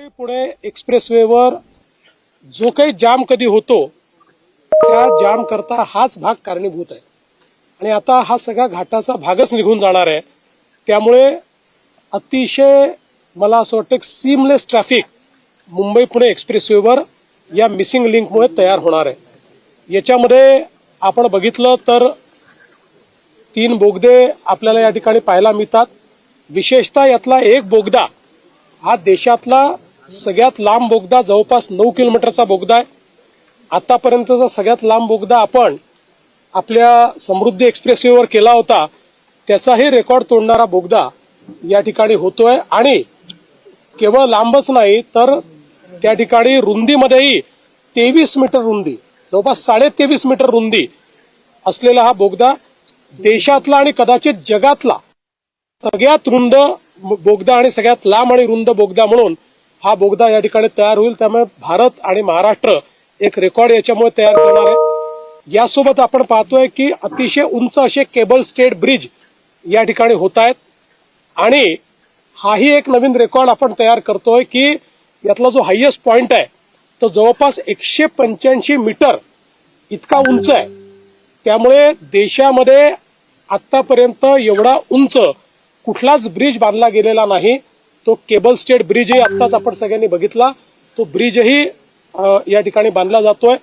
मुंबई पुणे एक्सप्रेसवेवर जो काही जाम कधी होतो त्या जाम करता हाच भाग कारणीभूत आहे. आणि आता हा सगळा घाटाचा भागच निघून जाणार आहे. त्यामुळे अतिशय मला असं वाटतं सीमलेस ट्रॅफिक मुंबई पुणे एक्सप्रेसवेवर या मिसिंग लिंकमुळे तयार होणार आहे. याच्यामध्ये आपण बघितलं तर तीन बोगदे आपल्याला या ठिकाणी पाहायला मिळतात. विशेषतः यातला एक बोगदा हा देशातला सगळ्यात लांब बोगदा जवळपास नऊ किलोमीटरचा बोगदा आहे. आतापर्यंतचा सगळ्यात लांब बोगदा आपण आपल्या समृद्धी एक्सप्रेसवेवर केला होता. त्याचाही रेकॉर्ड तोडणारा बोगदा या ठिकाणी होतोय आणि केवळ लांबच नाही तर त्या ठिकाणी रुंदीमध्येही तेवीस मीटर रुंदी जवळपास साडे तेवीस मीटर रुंदी असलेला हा बोगदा देशातला आणि कदाचित जगातला सगळ्यात रुंद बोगदा आणि सगळ्यात लांब आणि रुंद बोगदा म्हणून हा बोगदा या ठिकाणी तयार होईल. त्यामुळे भारत आणि महाराष्ट्र एक रेकॉर्ड याच्यामुळे तयार करणार आहे. यासोबत आपण पाहतोय की अतिशय उंच असे केबल स्टेट ब्रिज या ठिकाणी होत आहेत. आणि हाही एक नवीन रेकॉर्ड आपण तयार करतोय की यातला जो हायेस्ट पॉइंट आहे तो जवळपास एकशे पंच्याऐंशी मीटर इतका उंच आहे. त्यामुळे देशामध्ये आतापर्यंत एवढा उंच कुठलाच ब्रिज बांधला गेलेला नाही. तो केबल स्टेट ब्रिजही आत्ताच आपण सगळ्यांनी बघितला. तो ब्रिजही या ठिकाणी बांधला जातोय.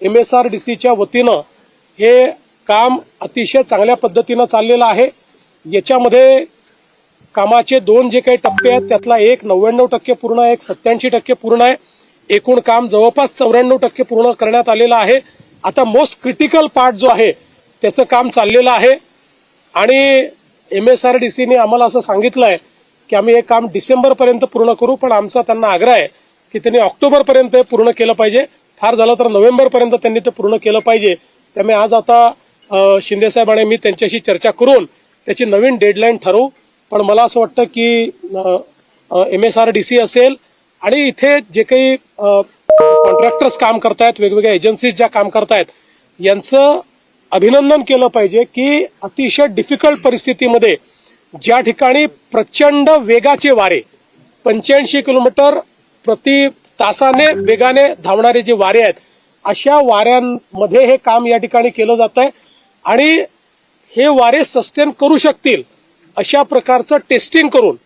एम एस आर डी सीच्या वतीनं हे काम अतिशय चांगल्या पद्धतीनं चाललेलं आहे. याच्यामध्ये कामाचे दोन जे काही टप्पे आहेत त्यातला एक नव्याण्णव टक्के पूर्ण आहे एक सत्याऐंशी टक्के पूर्ण आहे. एकूण काम जवळपास चौऱ्याण्णव टक्के पूर्ण करण्यात आलेलं आहे. आता मोस्ट क्रिटिकल पार्ट जो आहे त्याचं काम चाललेलं आहे. आणि एम एस आर डी सीने आम्हाला असं सांगितलं आहे की आम्ही हे काम डिसेंबरपर्यंत पूर्ण करू पण आमचा त्यांना आग्रह आहे की त्यांनी ऑक्टोबरपर्यंत हे पूर्ण केलं पाहिजे. फार झालं तर नोव्हेंबरपर्यंत त्यांनी ते पूर्ण केलं पाहिजे. त्यामुळे आज आता शिंदेसाहेब आणि मी त्यांच्याशी चर्चा करून त्याची नवीन डेडलाईन ठरवू. पण मला असं वाटतं की M S R D C असेल आणि इथे जे काही कॉन्ट्रॅक्टर्स काम करतायत वेगवेगळ्या एजन्सीज ज्या काम करतायत यांचं अभिनंदन केलं पाहिजे की अतिशय डिफिकल्ट परिस्थितीमध्ये ज्या ठिकाणी प्रचंड वेगाचे वारे पंच्याऐंशी किलोमीटर प्रति तासाने वेगाने धावणारे जे वारे आहेत अशा वाऱ्यांमध्ये हे काम या ठिकाणी केलं जात आहे आणि हे वारे सस्टेन करू शकतील अशा प्रकारचं टेस्टिंग करून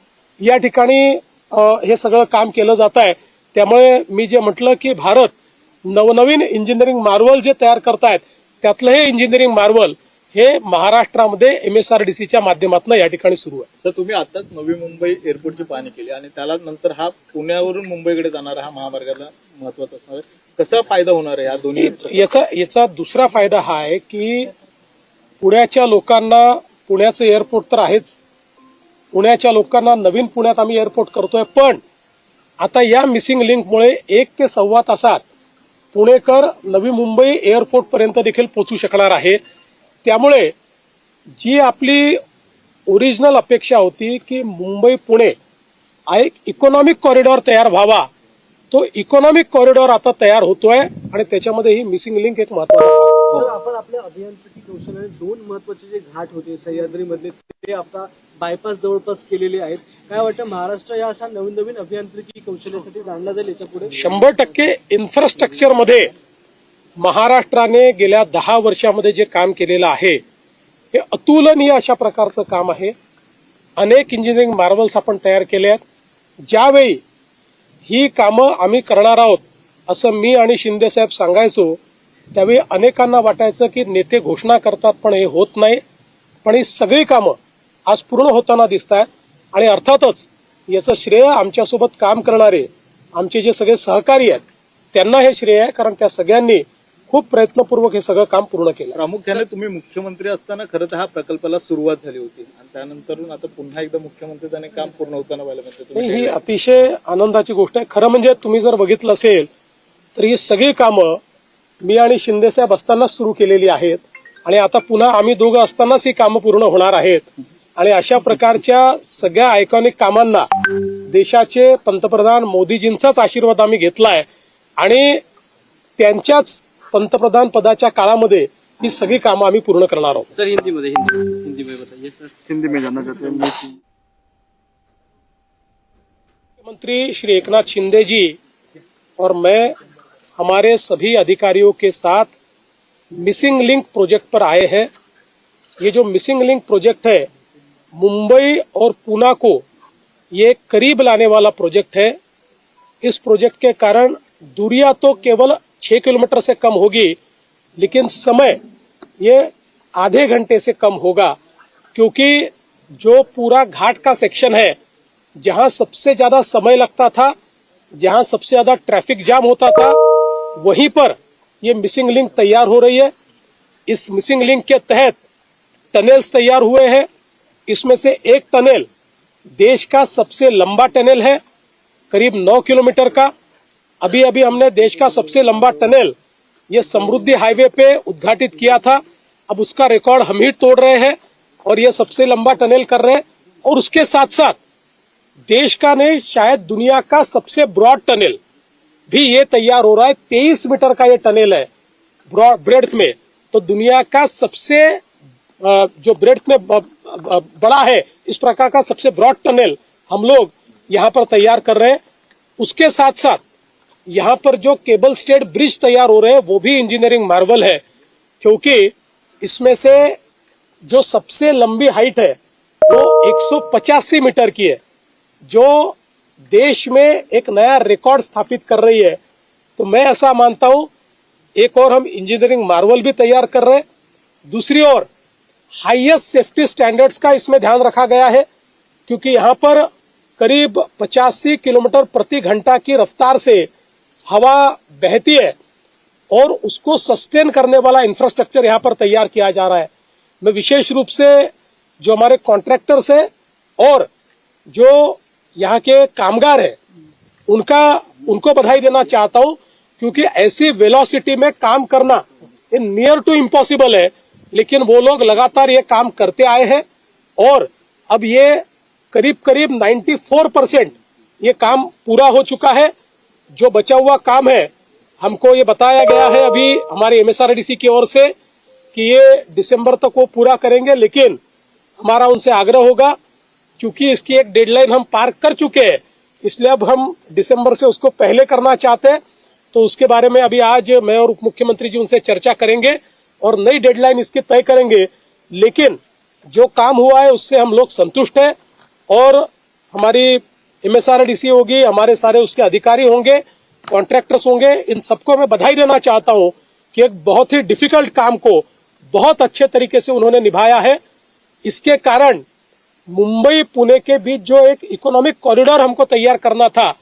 या ठिकाणी हे सगळं काम केलं जात आहे त्यामुळे मी जे म्हटलं की भारत नवनवीन इंजिनिअरिंग मार्वल जे तयार करतायत त्यातलं हे इंजिनिअरिंग मार्वल हे महाराष्ट्रामध्ये एम एस आर डी सीच्या माध्यमातून या ठिकाणी सुरू आहे. तर तुम्ही आताच नवी मुंबई एअरपोर्टची पाहणी केली आणि त्याला नंतर हा पुण्यावरून मुंबईकडे जाणारा हा महामार्गाला महत्त्वाचा असणार आहे. कसा फायदा होणार आहे या दोन्ही याचा याचा दुसरा फायदा हा आहे की पुण्याच्या लोकांना पुण्याचं एअरपोर्ट तर आहेच. पुण्याच्या लोकांना नवीन पुण्यात आम्ही एअरपोर्ट करतोय पण आता या मिसिंग लिंकमुळे एक ते सव्वा तासात पुणेकर नवी मुंबई एअरपोर्ट पर्यंत देखील पोहोचू शकणार आहे. त्यामुळे जी आपली ओरिजिनल अपेक्षा होती की मुंबई पुणे एक इकॉनॉमिक कॉरिडॉर तयार व्हावा. तो इकॉनॉमिक कॉरिडॉर आता तयार होतोय आणि त्याच्यामध्ये ही मिसिंग लिंक एक महत्त्वाचा आपण आपल्या अभियांत्रिकी कौशल्याने दोन महत्त्वाचे जे घाट होते सह्याद्री मधले ते आता बायपास जवळपास केलेले आहेत. काय वाटतं महाराष्ट्र या अशा नवीन नवीन अभियांत्रिकी कौशल्यासाठी जाणला जाईल याच्यापुढे शंभर टक्के इन्फ्रास्ट्रक्चरमध्ये महाराष्ट्राने गेल्या दहा वर्षामध्ये जे काम केलेलं आहे हे अतुलनीय अशा प्रकारचं काम आहे. अनेक इंजिनिअरिंग मार्वल्स आपण तयार केले आहेत ज्यावेळी ही कामं आम्ही करणार आहोत असं मी आणि शिंदे साहेब सांगायचो त्यावेळी अनेकांना वाटायचं की नेते घोषणा करतात पण हे होत नाही. पण ही सगळी कामं आज पूर्ण होताना दिसत आहेत आणि अर्थातच याचं श्रेय आमच्यासोबत काम करणारे आमचे जे सगळे सहकारी आहेत त्यांना हे श्रेय आहे कारण त्या सगळ्यांनी खूप प्रयत्नपूर्वक हे सगळं काम पूर्ण केलं. प्रामुख्याने तुम्ही मुख्यमंत्री असताना खरं तर हा प्रकल्पाला सुरुवात झाली होती. आणि त्यानंतरून आता पुन्हा एकदा मुख्यमंत्री काम पूर्ण होताना तुम्ही ही अतिशय आनंदाची गोष्ट आहे. खरं म्हणजे तुम्ही जर बघितलं असेल तर ही सगळी कामं मी आणि शिंदेसाहेब असतानाच सुरू केलेली आहेत. आणि आता पुन्हा आम्ही दोघं असतानाच ही कामं पूर्ण होणार आहेत. आणि अशा प्रकारच्या सगळ्या आयकॉनिक कामांना देशाचे पंतप्रधान मोदीजींचाच आशीर्वाद आम्ही घेतलाय. आणि त्यांच्याच पंतप्रधान पदाच्या काळामध्ये ही सगळी कामं आम्ही पूर्ण करणार आहोत. सर हिंदी में हिंदी हिंदी में बताइए सर. हिंदी में जानना चाहते हैं मुख्यमंत्री श्री एकनाथ शिंदे जी और मैं हमारे सभी अधिकारियों के साथ मिसिंग लिंक प्रोजेक्ट पर आए हैं। ये जो मिसिंग लिंक प्रोजेक्ट है मुंबई और पूना को ये करीब लाने वाला प्रोजेक्ट है। इस प्रोजेक्ट के कारण दूरिया तो केवल छह किलोमीटर से कम होगी, लेकिन समय ये आधे घंटे से कम होगा, क्योंकि जो पूरा घाट का सेक्शन है, जहाँ सबसे ज़्यादा समय लगता था, जहाँ सबसे ज़्यादा ट्रैफ़िक जाम होता था, वहीं पर ये मिसिंग लिंक तैयार हो रही है। इस मिसिंग लिंक के तहत टनल्स तैयार हुए हैं। इसमें से एक टनल देश का सबसे लंबा टनल है, करीब नौ किलोमीटर का। अभी अभी हमने देश का सबसे लंबा टनल, ये समृद्धि हाईवे पे उद्घाटित किया था। अब उसका रिकॉर्ड हम ही तोड़ रहे हैं और ये सबसे लंबा टनल कर रहे हैं। और उसके साथ साथ देश का नहीं, शायद दुनिया का सबसे ब्रॉड टनल भी ये तैयार हो रहा है। तेईस मीटर का ये टनल है ब्रॉड ब्रेड्थ में। तो दुनिया का सबसे जो ब्रेड्थ में बड़ा है, इस प्रकार का सबसे ब्रॉड टनल हम लोग यहाँ पर तैयार कर रहे हैं। उसके साथ साथ यहाँ पर जो केबल स्टेट ब्रिज तैयार हो रहे हैं, वो भी इंजीनियरिंग मार्वल है। क्योंकि इसमें से जो सबसे लंबी हाइट है, वो 185 मीटर की है, जो देश में एक नया रिकॉर्ड स्थापित कर रही है। तो मैं ऐसा मानता हूँ, एक और हम इंजीनियरिंग मार्वल भी तैयार कर रहे हैं, दूसरी ओर हाईएस्ट सेफ्टी स्टैंडर्ड्स का इसमें ध्यान रखा गया है, क्योंकि यहाँ पर करीब पचासी किलोमीटर प्रति घंटा की रफ्तार से हवा बहती है और उसको सस्टेन करने वाला इंफ्रास्ट्रक्चर यहाँ पर तैयार किया जा रहा है। मैं विशेष रूप से जो हमारे कॉन्ट्रैक्टर्स है और जो यहाँ के कामगार है, उनका, उनको बधाई देना चाहता हूँ, क्योंकि ऐसी वेलोसिटी में काम करना ये नियर टू इम्पॉसिबल है, लेकिन वो लोग लगातार ये काम करते आए हैं और अब ये करीब करीब 94 परसेंट ये काम पूरा हो चुका है। जो बचा हुआ काम है, हमको ये बताया गया है अभी हमारे एमएसआरडीसी की ओर से कि ये दिसंबर तक वो पूरा करेंगे, लेकिन हमारा उनसे आग्रह होगा, क्योंकि इसकी एक डेडलाइन हम पार कर चुके हैं। इसलिए अब हम दिसंबर से उसको पहले करना चाहते हैं। तो उसके बारे में अभी आज मैं और उप मुख्यमंत्री जी उनसे चर्चा करेंगे और नई डेडलाइन इसकी तय करेंगे। लेकिन जो काम हुआ है, उससे हम लोग संतुष्ट हैं और हमारी एमएसआरडीसी होगी, हमारे सारे उसके अधिकारी होंगे कॉन्ट्रैक्टर्स होंगे, इन सबको मैं बधाई देना चाहता हूँ कि एक बहुत ही डिफ़िकल्ट काम को बहुत अच्छे तरीके से उन्होंने निभाया है। इसके कारण मुंबई, पुणे के बीच जो एक इकोनॉमिक कॉरिडोर हमको तैयार करना था,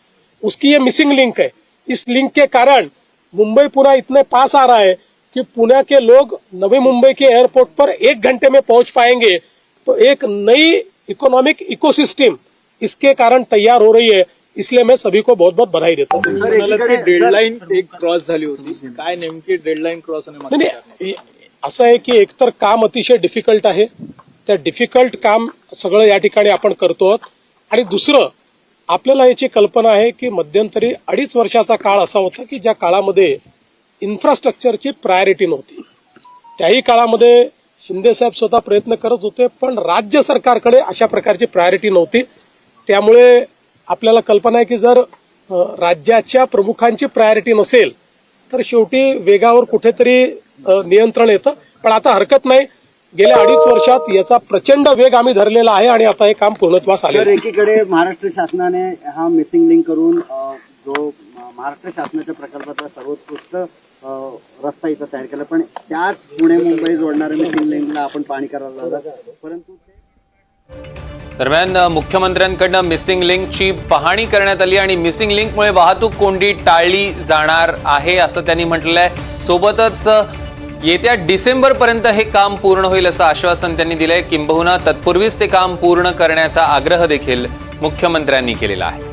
उसकी ये मिसिंग लिंक है। इस लिंक के कारण मुंबई, पुणे इतने पास आ रहा है कि पुणे के लोग नवी मुंबई के एयरपोर्ट पर एक घंटे में पहुँच पाएँगे। तो एक नई इकोनॉमिक इकोसिस्टम इसके कारण तैयार हो रही है इसलिए मैं सभी को बहुत बहुत बधाई देता हूँ। डेडलाईन एक क्रॉस झाली होती. काय नेमकी डेडलाईन क्रॉस नाही असं आहे की एकतर काम अतिशय डिफिकल्ट आहे. त्या डिफिकल्ट काम सगळं या ठिकाणी आपण करतो आहोत. आणि दुसरं आपल्याला याची कल्पना आहे की मध्यंतरी अडीच वर्षाचा काळ असा होता की ज्या काळामध्ये इन्फ्रास्ट्रक्चरची प्रायोरिटी नव्हती. त्याही काळामध्ये शिंदे साहेब स्वतः प्रयत्न करत होते पण राज्य सरकारकडे अशा प्रकारची प्रायोरिटी नव्हती. त्यामुळे आपल्याला कल्पना आहे की जर राज्याच्या प्रमुखांची प्रायोरिटी नसेल तर शेवटी वेगावर कुठेतरी नियंत्रण येतं. पण आता हरकत नाही. गेल्या अडीच वर्षात याचा प्रचंड वेग आम्ही धरलेला आहे आणि आता हे काम पूर्णत्वास आले एकीकडे महाराष्ट्र शासनाने हा मिसिंग लिंक करून जो महाराष्ट्र शासनाच्या प्रकल्पाचा सर्वोत्कृष्ट रस्ता इथं तयार केला. पण त्याच पुणे मुंबई जोडणाऱ्या मिसिंग लिंकला आपण पाणी करायला परंतु दरम्यान मुख्यमंत्र्यांकडनं मिसिंग लिंकची पाहणी करण्यात आली आणि मिसिंग लिंकमुळे वाहतूक कोंडी टाळली जाणार आहे असं त्यांनी म्हटलं आहे सोबतच येत्या डिसेंबरपर्यंत हे काम पूर्ण होईल असं आश्वासन त्यांनी दिलंय. किंबहुना तत्पूर्वीच ते काम पूर्ण करण्याचा आग्रह देखील मुख्यमंत्र्यांनी केलेला आहे.